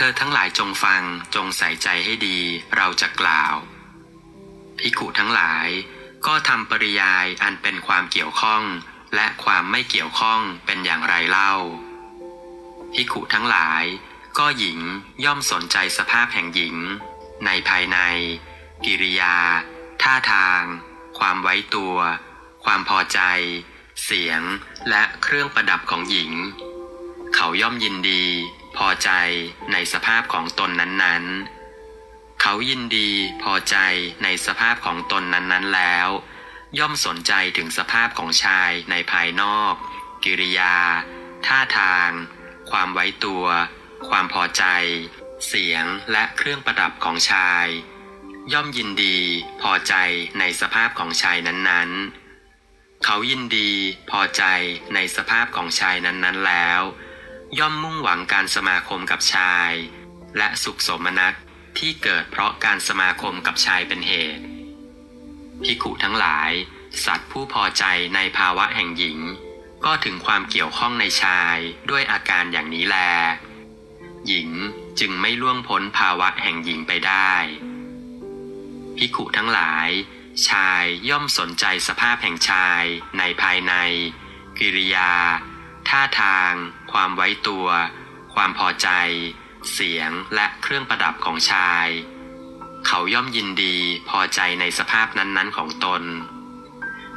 เธอทั้งหลายจงฟังจงใส่ใจให้ดีเราจะกล่าวภิกุทั้งหลาย ก็ทำปริยายอันเป็นความเกี่ยวข้อง และความไม่เกี่ยวข้องเป็นอย่างไรเล่าภิกุทั้งหลาย ก็หญิงย่อมสนใจสภาพแห่งหญิง ในภายใน กิริยา ท่าทาง ความไว้ตัว ความพอใจ เสียงและเครื่องประดับของหญิง เขาย่อมยินดี พอใจในสภาพของตนนั้นๆ เขายินดีพอใจในสภาพของตนนั้นๆแล้ว ย่อมสนใจถึงสภาพของชายในภายนอก กิริยา ท่าทาง ความไว้ตัว ความพอใจ เสียงและเครื่องประดับของชาย ย่อมยินดีพอใจในสภาพของชายนั้นๆ เขายินดีพอใจในสภาพของชายนั้นๆแล้ว ย่อมมุ่งหวังการสมาคมกับชาย และสุขสมนัตที่เกิดเพราะการสมาคมกับชายเป็นเหตุพิขุทั้งหลาย สัตว์ผู้พอใจในภาวะแห่งหญิง ก็ถึงความเกี่ยวข้องในชายด้วยอาการอย่างนี้แล หญิงจึงไม่ล่วงพ้นภาวะแห่งหญิงไปได้พิขุทั้งหลาย ชายย่อมสนใจสภาพแห่งชายในภายใน กิริยา ท่าทาง ความไว้ตัว ความพอใจ เสียงและเครื่องประดับของชาย เขาย่อมยินดีพอใจในสภาพนั้นๆของตน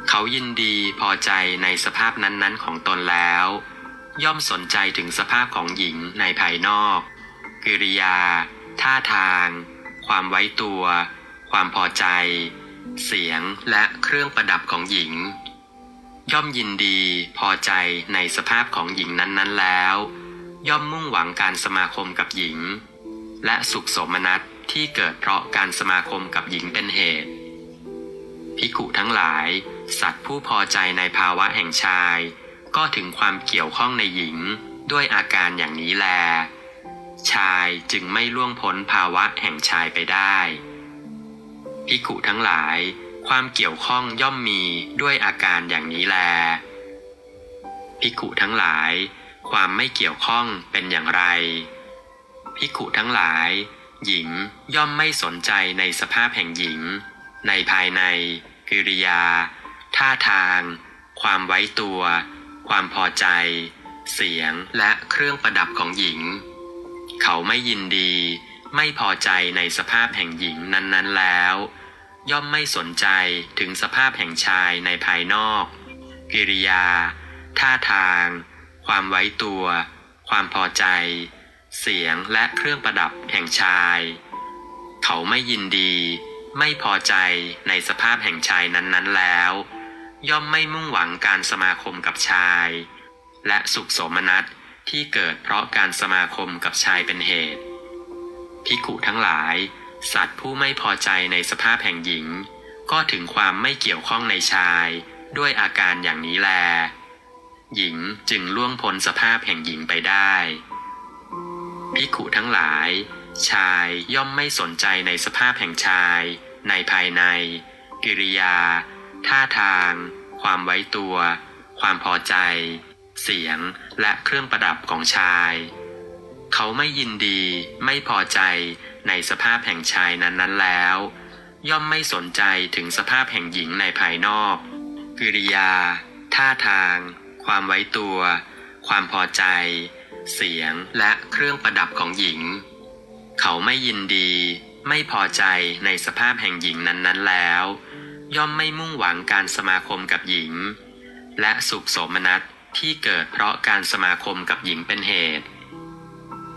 เขายินดีพอใจในสภาพนั้นๆของตนแล้ว ย่อมสนใจถึงสภาพของหญิงในภายนอก กิริยา ท่าทาง ความไว้ตัว ความพอใจ เสียงและเครื่องประดับของหญิง ย่อมยินดีพอใจในสภาพของหญิงนั้นๆแล้ว ย่อมมุ่งหวังการสมาคมกับหญิง และสุขสมนัตที่เกิดเพราะการสมาคมกับหญิงเป็นเหตุพิขุทั้งหลาย สัตว์ผู้พอใจในภาวะแห่งชาย ก็ถึงความเกี่ยวข้องในหญิงด้วยอาการอย่างนี้แล ชายจึงไม่ล่วงพ้นภาวะแห่งชายไปได้พิขุทั้งหลาย ความเกี่ยวข้องย่อมมีด้วยอาการอย่างนี้แล พิขุทั้งหลาย ความไม่เกี่ยวข้องเป็นอย่างไร พิขุทั้งหลาย หญิงย่อมไม่สนใจในสภาพแห่งหญิง ในภายใน กิริยา ท่าทาง ความไว้ตัว ความพอใจ เสียงและเครื่องประดับของหญิง เขาไม่ยินดี ไม่พอใจในสภาพแห่งหญิงนั้น ๆแล้ว ย่อมไม่สนใจถึงสภาพแห่งชายในภายนอก กิริยา ท่าทาง ความไว้ตัว ความพอใจ เสียงและเครื่องประดับแห่งชาย เขาไม่ยินดี ไม่พอใจในสภาพแห่งชายนั้นๆแล้ว ย่อมไม่มุ่งหวังการสมาคมกับชาย และสุขสมนัตที่เกิดเพราะการสมาคมกับชายเป็นเหตุ พิขุทั้งหลาย สัตว์ผู้ไม่พอใจในสภาพแห่งหญิง ก็ถึงความไม่เกี่ยวข้องในชาย ด้วยอาการอย่างนี้แล หญิงจึงล่วงพ้นสภาพแห่งหญิงไปได้พิขุทั้งหลาย ชายย่อมไม่สนใจในสภาพแห่งชาย ในภายใน กิริยา ท่าทาง ความไว้ตัว ความพอใจ เสียงและเครื่องประดับของชาย เขาไม่ยินดี ไม่พอใจ ในสภาพแห่งชายนั้นๆแล้ว ย่อมไม่สนใจถึงสภาพแห่งหญิงในภายนอกกิริยา ท่าทาง ความไว้ตัว ความพอใจ เสียงและเครื่องประดับของหญิง เขาไม่ยินดี ไม่พอใจในสภาพแห่งหญิงนั้นๆแล้ว ย่อมไม่มุ่งหวังการสมาคมกับหญิง และสุขสมนัตที่เกิดเพราะการสมาคมกับหญิงเป็นเหตุ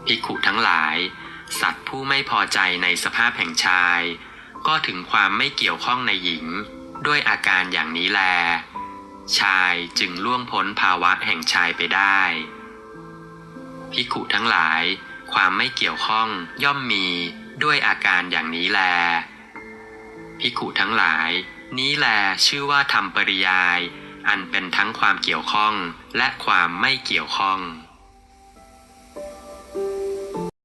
ภิกขุทั้งหลาย สัตว์ผู้ไม่พอใจในสภาพแห่งชาย ก็ถึงความไม่เกี่ยวข้องในหญิง ด้วยอาการอย่างนี้แล ชายจึงล่วงพ้นภาวะแห่งชายไปได้ภิกขุทั้งหลาย ความไม่เกี่ยวข้องย่อมมีด้วยอาการอย่างนี้แลภิกขุทั้งหลาย นี้แลชื่อว่าทำปริยาย อันเป็นทั้งความเกี่ยวข้องและความไม่เกี่ยวข้อง